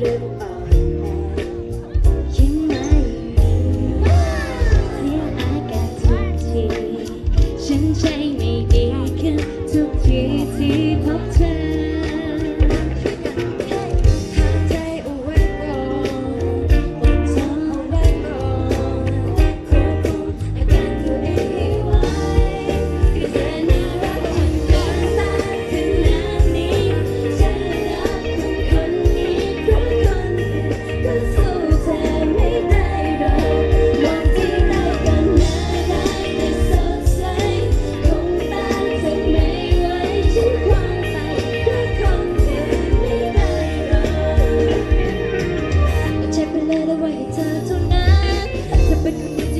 narrative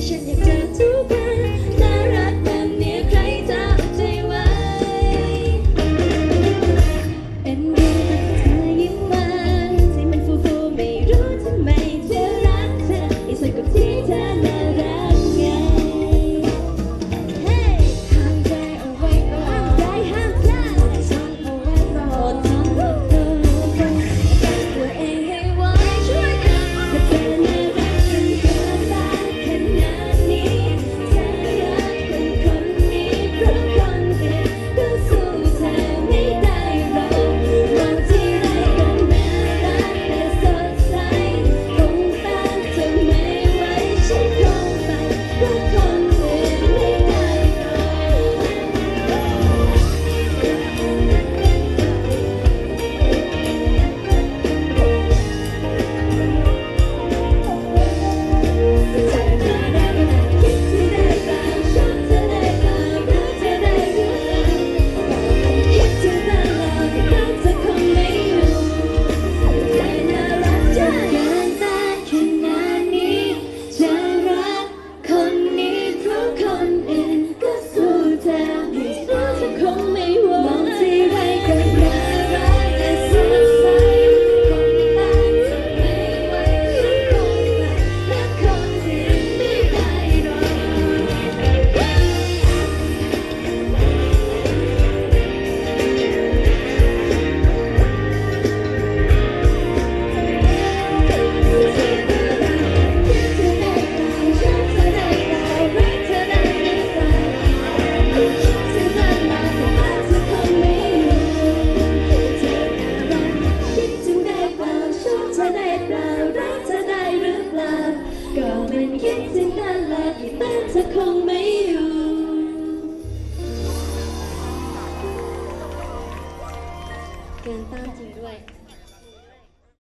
Shake your tattoo คิดถึงนั่นแหละที่แต่เธอคงไม่อยู่ เกินต้านจริงด้วย